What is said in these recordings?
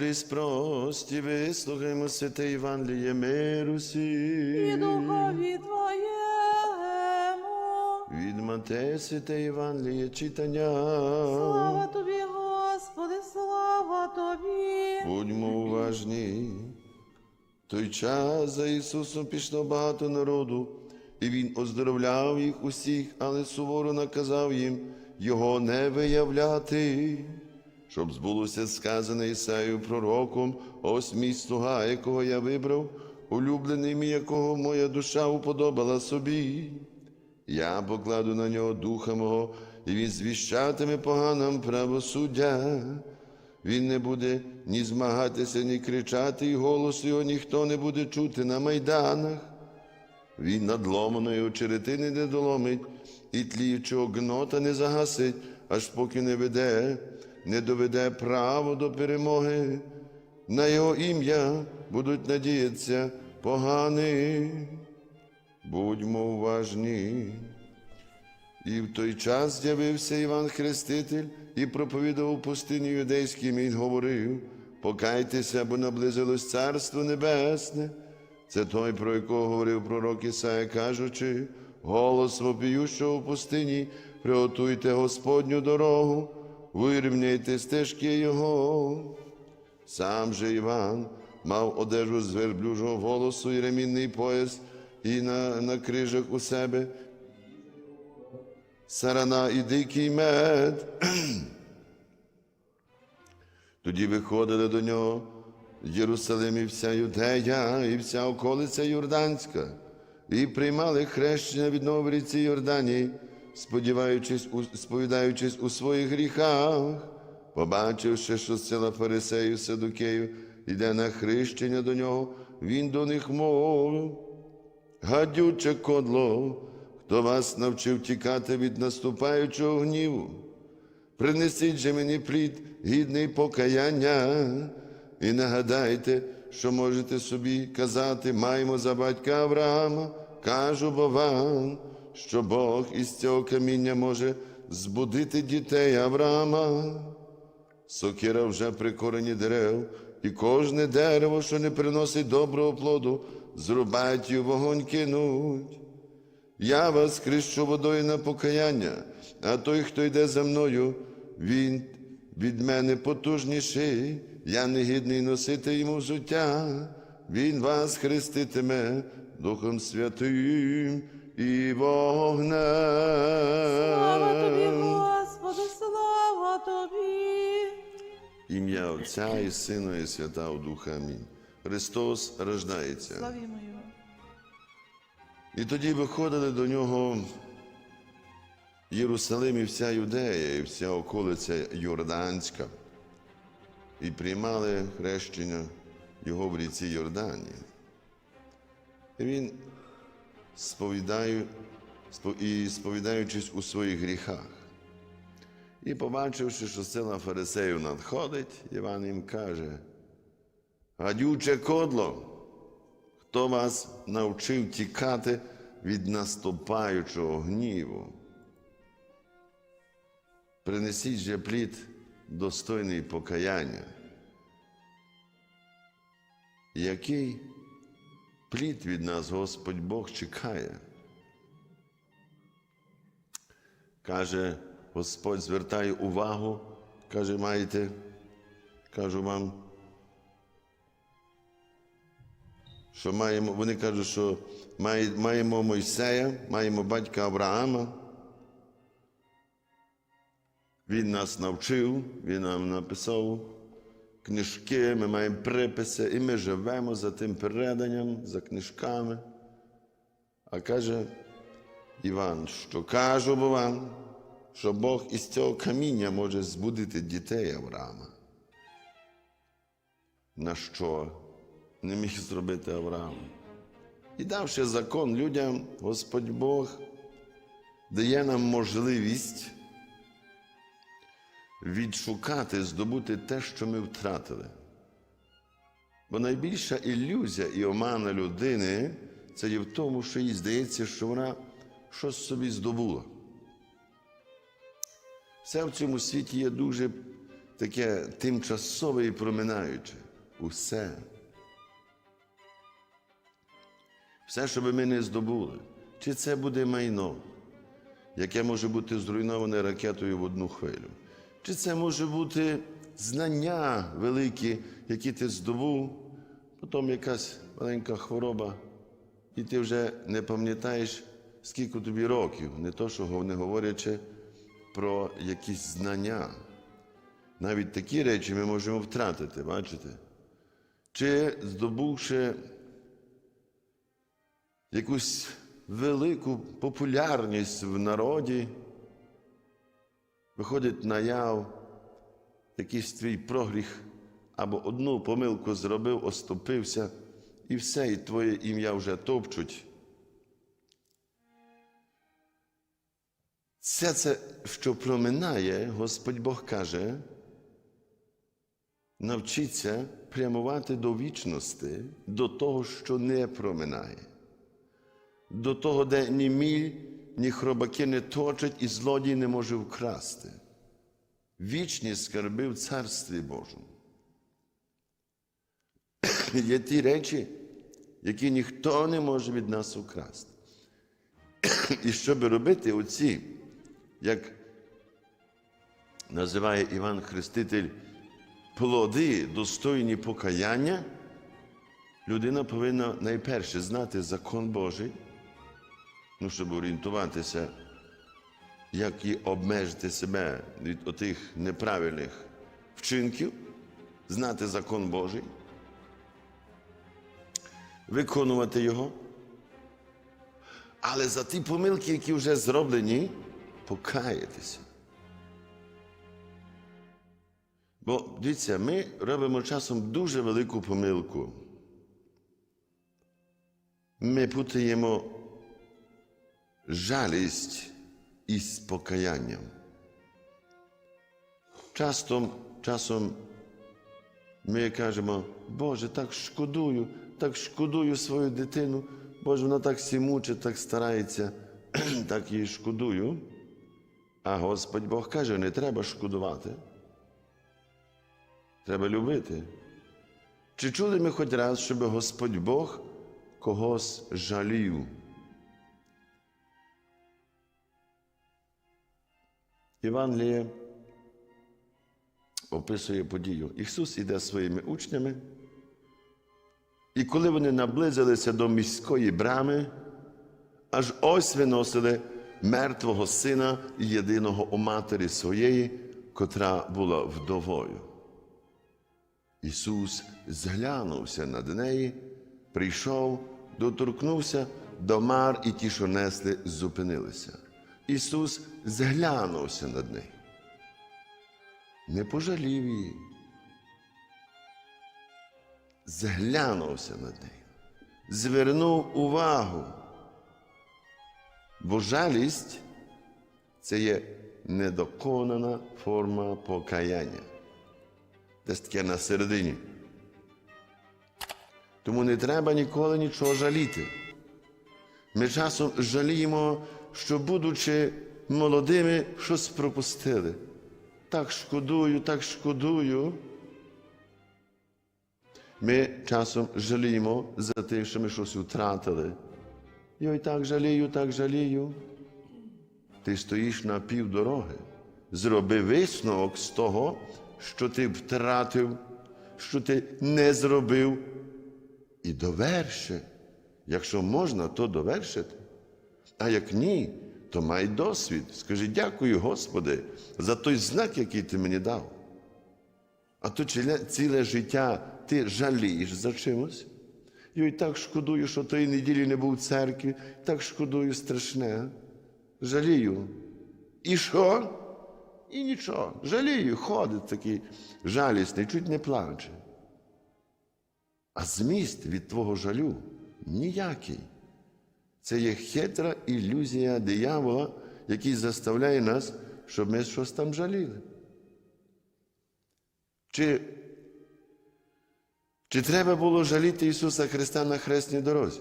Крізь прості вислухаймо святе Євангеліє миру і духові Твоєму. Від Матея святе Євангеліє читання. Слава Тобі, Господи, слава Тобі. Будьмо уважні. Той час за Ісусом пішло багато народу, і Він оздоровляв їх усіх, але суворо наказав їм його не виявляти, щоб збулося сказане Ісаю пророком, ось мій слуга, якого я вибрав, улюблений мій, якого моя душа уподобала собі. Я покладу на нього духа мого, і він звіщатиме поганам правосуддя. Він не буде ні змагатися, ні кричати, і голосу його ніхто не буде чути на майданах. Він надломаної очеретини не доломить, і тліючого гнота не загасить, аж поки не веде, не доведе право до перемоги. На його ім'я будуть надіятися погані. Будьмо уважні. І в той час з'явився Іван Хреститель і проповідав у пустині юдейській, він говорив: покайтеся, бо наблизилось Царство Небесне. Це той, про якого говорив пророк Ісая, кажучи, голос вопіющого в пустині, приготуйте Господню дорогу, вирівняйте стежки Його. Сам же Іван мав одежу з верблюжого волосу і ремінний пояс, і на, на крижах у себе сарана і дикий мед. Тоді виходили до нього Єрусалим і вся Юдея, і вся околиця Йорданська, і приймали хрещення від нього в ріці Йордані, сподіваючись, сповідаючись у своїх гріхах, побачивши, що сила фарисеїв Садукеїв йде на хрещення до нього, він до них мовив. Гадюче кодло, хто вас навчив тікати від наступаючого гніву. Принесіть же мені плід гідний покаяння, і нагадайте, що можете собі казати, маємо за батька Авраама, кажу бо вам, що Бог із цього каміння може збудити дітей Авраама. Сокира вже при корені дерев, і кожне дерево, що не приносить доброго плоду, зрубать і вогонь кинуть. Я вас хрещу водою на покаяння, а той, хто йде за мною, він від мене потужніший, я не гідний носити йому взуття, він вас хреститиме Духом Святим і вогнем. Слава Тобі, Господи, слава Тобі. Ім'я Отця і Сина, і Святого Духа. Амінь. Христос рождається. Славімо Його. І тоді виходили до нього Єрусалим і вся Юдея, і вся околиця Йорданська, і приймали хрещення його в ріці Йордані. І він, сповідаю, спо- і сповідаючись у своїх гріхах, і побачивши, що сила фарисеїв надходить, Іван їм каже: Гадюче кодло, Хто вас навчив тікати від наступаючого гніву? Принесіть же плід достойний покаяння. Який плід від нас Господь Бог чекає? Каже, Господь звертає увагу, каже, маєте, кажу вам, що маємо, вони кажуть, що маємо Мойсея, маємо батька Авраама. Він нас навчив, він нам написав книжки, ми маємо приписи, і ми живемо за тим переданням, за книжками. А каже Іван, що кажу бо вам, що Бог із цього каміння може збудити дітей Авраама. На що не міг зробити Авраам? І давши закон людям, Господь Бог дає нам можливість відшукати, здобути те, що ми втратили. Бо найбільша ілюзія і омана людини це є в тому, що їй здається, що вона щось собі здобула. Все в цьому світі є дуже таке тимчасове і проминаюче. Усе. Все, що би ми не здобули, чи це буде майно, яке може бути зруйноване ракетою в одну хвилю, чи це може бути знання великі, які ти здобув, потім якась маленька хвороба, і ти вже не пам'ятаєш, скільки тобі років, не то, що не говорячи про якісь знання. Навіть такі речі ми можемо втратити, бачите? Чи здобувши якусь велику популярність в народі, виходить наяв, якийсь твій прогріх або одну помилку зробив, оступився, і все, і твоє ім'я вже топчуть. Все це, що проминає, Господь Бог каже, навчіться прямувати до вічності, до того, що не проминає, до того, де ні міль, ні хробаки не точать, і злодій не може вкрасти. Вічні скарби в Царстві Божому. Є ті речі, які ніхто не може від нас украсти. І щоб робити оці, як називає Іван Хреститель, плоди достойні покаяння, людина повинна найперше знати закон Божий, ну, щоб орієнтуватися, як і обмежити себе від отих неправильних вчинків, знати закон Божий, виконувати його. Але за ті помилки, які вже зроблені, покаятися. Бо дивіться, ми робимо часом дуже велику помилку. Ми путаємо жалість із покаянням. Часто, часом ми кажемо, Боже, так шкодую, так шкодую свою дитину, Боже, вона так сі мучить, так старається, так її шкодую. А Господь Бог каже, не треба шкодувати. Треба любити. Чи чули ми хоч раз, щоб Господь Бог когось жалів? Євангеліє описує подію. Ісус іде своїми учнями, і коли вони наблизилися до міської брами, аж ось виносили мертвого сина і єдиного у матері своєї, котра була вдовою. Ісус зглянувся над неї, прийшов, доторкнувся до мар, і ті, що несли, зупинилися. Ісус зглянувся над нею. Не пожалів її. Зглянувся над нею, звернув увагу. Бо жалість це є недоконана форма покаяння. Десь таке на середині. Тому не треба ніколи нічого жаліти. Ми часом жаліємо, що, будучи молодими, щось пропустили. Так шкодую, так шкодую. Ми часом жаліємо за те, що ми щось втратили. Йой, так жалію, так жалію. Ти стоїш на півдороги. Зроби висновок з того, що ти втратив, що ти не зробив. І доверши. Якщо можна, то довершити. А як ні, то май досвід. Скажи дякую, Господи, за той знак, який ти мені дав. А то ціле, життя ти жалієш за чимось. І так шкодую, що тої неділі не був в церкві, так шкодую страшне. Жалію. І що? І нічого. Жалію, ходить такий жалісний, чуть не плаче. А зміст від твого жалю ніякий. Це є хитра ілюзія диявола, який заставляє нас, щоб ми щось там жаліли. Чи, чи треба було жаліти Ісуса Христа на хресній дорозі?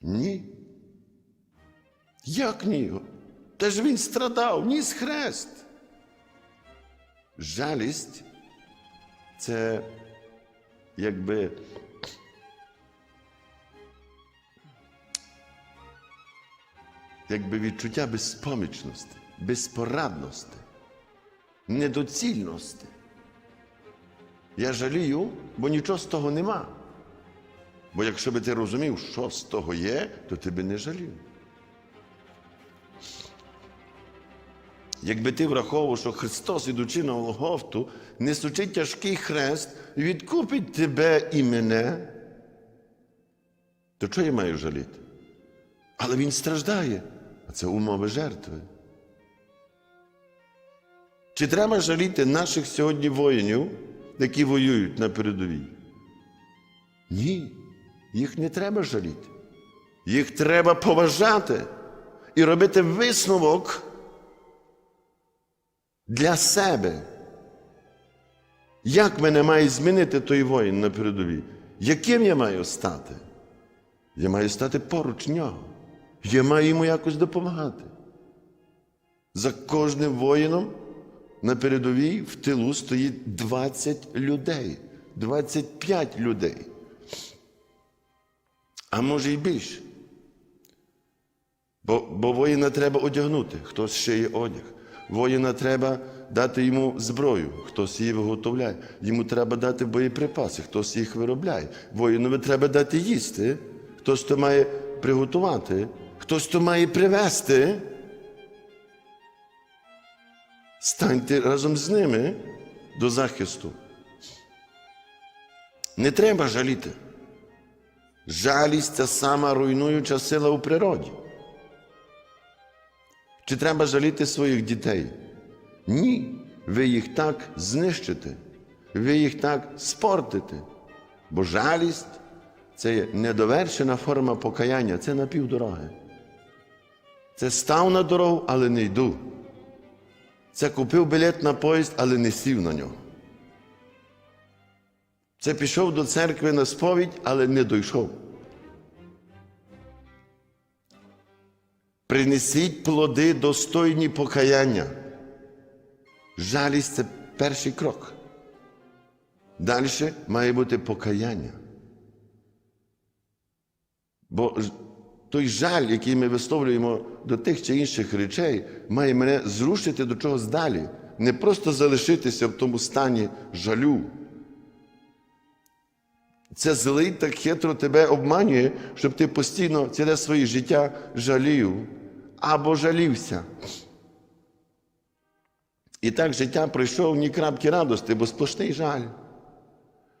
Ні. Як ні? Та ж Він страдав, ніс хрест. Жалість це якби якби відчуття безпомічності, безпорадності, недоцільності. Я жалію, бо нічого з того нема. Бо якщо би ти розумів, що з того є, то ти би не жалів. Якби ти враховував, що Христос, ідучи на Голгофту, несучи тяжкий хрест, відкупить тебе і мене, то чого я маю жаліти? Але він страждає, це умови жертви. Чи треба жаліти наших сьогодні воїнів, які воюють на передовій? Ні, їх не треба жаліти. Їх треба поважати і робити висновок для себе. Як мене має змінити той воїн на передовій? Яким я маю стати? Я маю стати поруч нього. Я маю йому якось допомагати. За кожним воїном на передовій в тилу стоїть 20 людей, 25 людей. А може й більше. Бо, бо воїна треба одягнути, хтось шиє одяг. Воїна треба дати йому зброю, хтось її виготовляє. Йому треба дати боєприпаси, хтось їх виробляє. Воїнові треба дати їсти, хтось то має приготувати, хтось то має привезти. Станьте разом з ними до захисту. Не треба жаліти. Жалість це сама руйнуюча сила у природі. Чи треба жаліти своїх дітей? Ні. Ви їх так знищите, ви їх так спортите. Бо жалість це є недовершена форма покаяння, це на півдороги. Це став на дорогу, але не йду. Це купив білет на поїзд, але не сів на нього. Це пішов до церкви на сповідь, але не дійшов. Принесіть плоди достойні покаяння. Жалість це перший крок. Далі має бути покаяння. Бо той жаль, який ми висловлюємо до тих чи інших речей, має мене зрушити до чогось далі. Не просто залишитися в тому стані жалю. Це злий так хитро тебе обманює, щоб ти постійно ціле своє життя жалів або жалівся. І так життя пройшов ні крапки радости, бо сплошний жаль.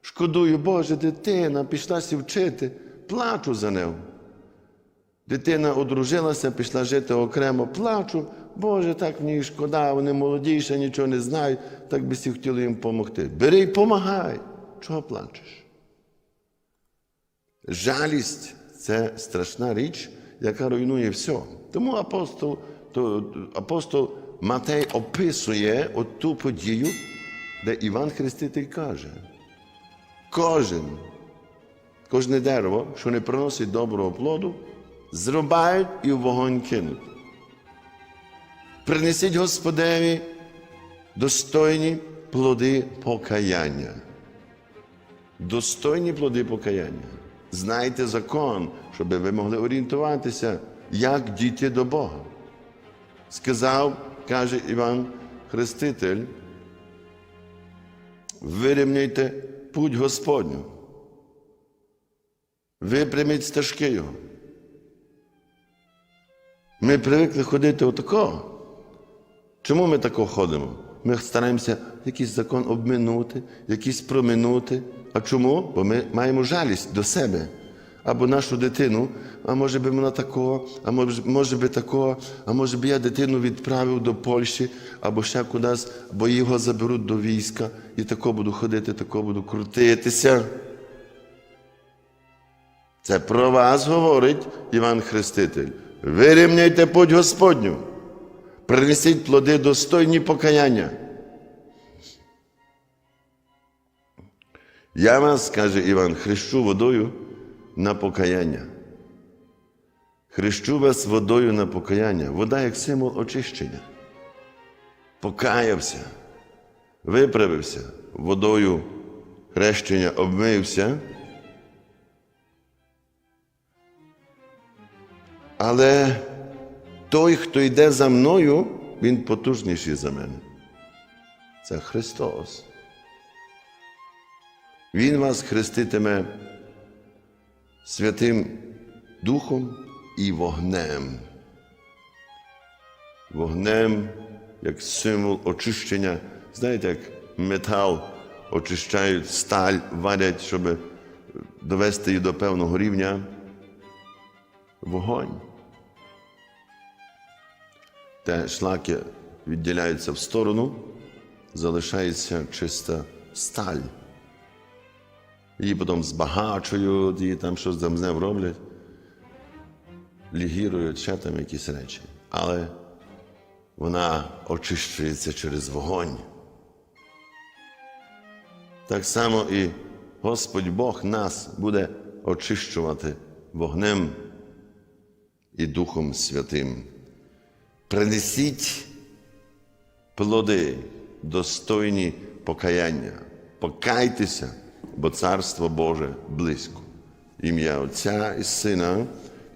Шкодую, Боже, дитина пішлася вчити, плачу за нею. Дитина одружилася, пішла жити окремо, плачу. Боже, так мені шкода, вони молоді, ще нічого не знають, так би всі хотіли їм допомогти. Бери й помагай. Чого плачеш? Жалість це страшна річ, яка руйнує все. Тому апостол, то, апостол Матей описує от ту подію, де Іван Хреститель каже: кожен, кожне дерево, що не приносить доброго плоду, зрубають і в вогонь кинуть. Принесіть Господеві достойні плоди покаяння. Достойні плоди покаяння. Знайте закон, щоб ви могли орієнтуватися, як дійти до Бога. Сказав, каже Іван Хреститель, вирівняйте путь Господню. Випряміть стежки Його. Ми привикли ходити отако. Чому ми тако ходимо? Ми стараємося якийсь закон обминути, якийсь проминути. А чому? Бо ми маємо жалість до себе. Або нашу дитину, а може би вона такого, а може, може би такого, а може би я дитину відправив до Польщі, або ще кудись, бо його заберуть до війська, і тако буду ходити, тако буду крутитися. Це про вас говорить Іван Хреститель. Вирівняйте путь Господню, принесіть плоди достойні покаяння. Я вас, каже Іван, хрещу водою на покаяння. Хрещу вас водою на покаяння. Вода як символ очищення. Покаявся. виправився, водою хрещення обмився. Але той, хто йде за мною, він потужніший за мене. Це Христос. Він вас хреститиме Святим Духом і вогнем. Вогнем як символ очищення. Знаєте, як метал очищають, сталь варять, щоб довести її до певного рівня. Вогонь. Те шлаки відділяються в сторону, залишається чиста сталь. Її потім збагачують, її там щось там з нею роблять, лігірують, ще там якісь речі. Але вона очищується через вогонь. Так само і Господь Бог нас буде очищувати вогнем і Духом Святим. Принесіть плоди, достойні покаяння. Покайтеся, бо Царство Боже близько. Ім'я Отця і Сина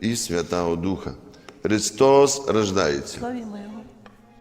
і Святого Духа. Христос рождається.